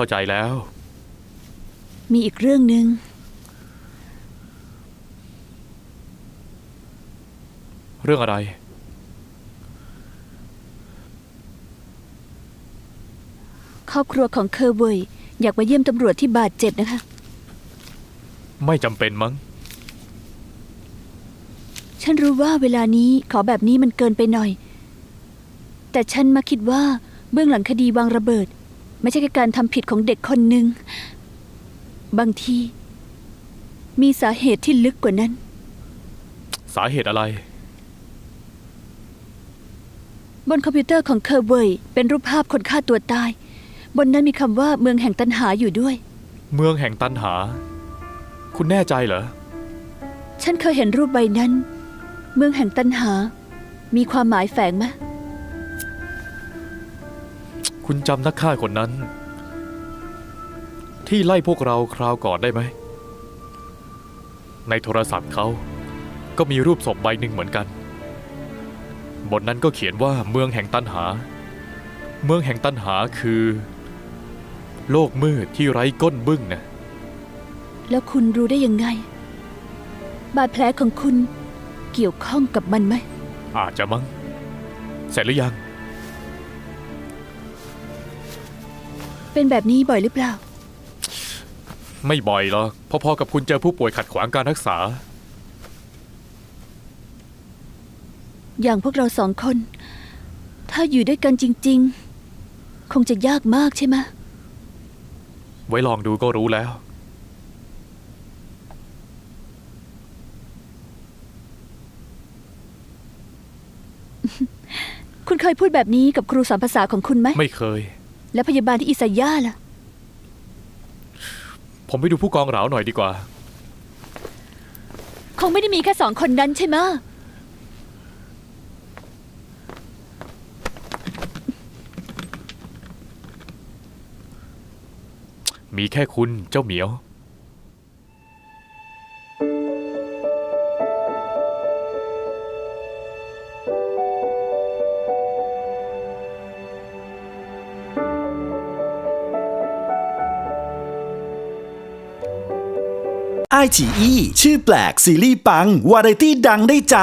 เข้าใจแล้ว มีอีกเรื่องหนึ่งเรื่องอะไร ครอบครัวของเคอร์เวยอยากมาเยี่ยมตำรวจที่บาดเจ็บนะคะ ไม่จำเป็นมั้ง ฉันรู้ว่าเวลานี้ขอแบบนี้มันเกินไปหน่อย แต่ฉันมาคิดว่าเบื้องหลังคดีวางระเบิด ไม่ใช่แค่การทำผิดของเด็กคนหนึ่ง บางที มีสาเหตุที่ลึกกว่านั้น สาเหตุอะไร บนคอมพิวเตอร์ของเคอร์เวยเป็นรูปภาพคนฆ่าตัวตาย บนนั้นมีคำว่าเมืองแห่งตันหาอยู่ด้วย เมืองแห่งตันหา คุณแน่ใจเหรอ ฉันเคยเห็นรูปใบนั้น เมืองแห่งตันหา มีความหมายแฝงไหม คุณจำนักฆ่าคนนั้น ที่ไล่พวกเราคราวก่อนได้ไหม ในโทรศัพท์เขาก็มีรูปศพใบหนึ่งเหมือนกัน บนนั้นก็เขียนว่าเมืองแห่งตันหา เมืองแห่งตันหาคือ โลกมืดที่ไร้ก้นบึ้งนะแล้วคุณรู้ได้ยังไง บาดแผลของคุณเกี่ยวข้องกับมันไหม อาจจะมั้ง เสร็จหรือยัง เป็นแบบนี้บ่อยหรือเปล่า ไม่บ่อยหรอกพอๆกับคุณเจอผู้ป่วยขัดขวางการรักษา อย่างพวกเราสองคน ถ้าอยู่ด้วยกันจริง ๆ คงจะยากมากใช่ไหมไว้ลองดูก็รู้แล้ว คุณเคยพูดแบบนี้กับครูสอนภาษาของคุณไหมไม่เคย และพยาบาลที่อิซาย่าล่ะ ผมไปดูผู้กองเหลาหน่อยดีกว่า คงไม่ได้มีแค่สองคนนั้นใช่ไหมมีแค่คุณเจ้าเหมียว ไอจีอีชื่อแปลกซีรีส์ปัง วาไรตี้ดังได้ใจ